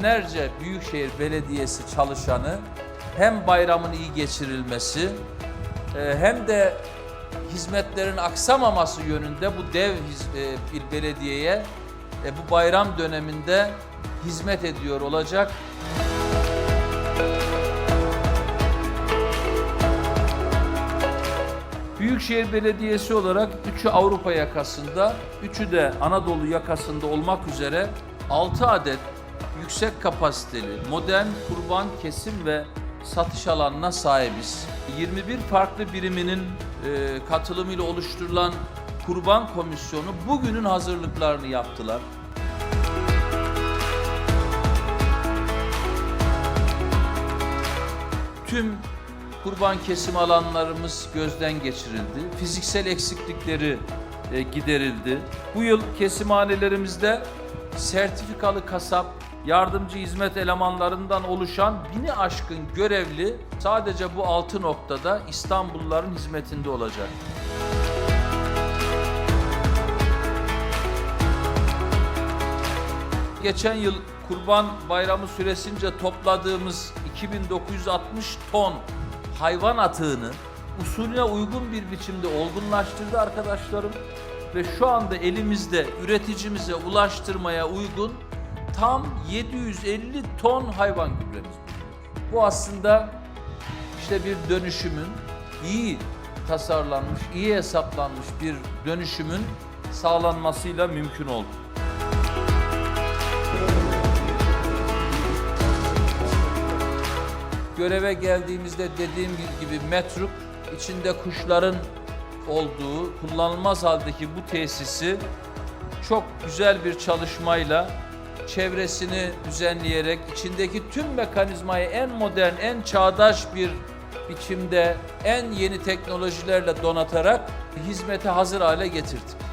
binlerce Büyükşehir Belediyesi çalışanı hem bayramın iyi geçirilmesi e, hem de hizmetlerin aksamaması yönünde bu dev e, bir belediyeye e, bu bayram döneminde hizmet ediyor olacak. Büyükşehir Belediyesi olarak üçü Avrupa yakasında, üçü de Anadolu yakasında olmak üzere 6 adet yüksek kapasiteli, modern kurban kesim ve satış alanına sahibiz. 21 farklı biriminin e, katılımıyla oluşturulan kurban komisyonu bugünün hazırlıklarını yaptılar. Tüm kurban kesim alanlarımız gözden geçirildi. Fiziksel eksiklikleri e, giderildi. Bu yıl kesimhanelerimizde sertifikalı kasap, yardımcı hizmet elemanlarından oluşan bini aşkın görevli sadece bu altı noktada İstanbulluların hizmetinde olacak. Geçen yıl Kurban Bayramı süresince topladığımız 2960 ton hayvan atığını usulüne uygun bir biçimde olgunlaştırdı arkadaşlarım ve şu anda elimizde üreticimize ulaştırmaya uygun tam 750 ton hayvan gübremiz. Bu aslında işte bir dönüşümün iyi tasarlanmış, iyi hesaplanmış bir dönüşümün sağlanmasıyla mümkün oldu. Göreve geldiğimizde dediğim gibi metruk içinde kuşların olduğu kullanılmaz haldeki bu tesisi çok güzel bir çalışmayla çevresini düzenleyerek içindeki tüm mekanizmayı en modern, en çağdaş bir biçimde en yeni teknolojilerle donatarak hizmete hazır hale getirdik.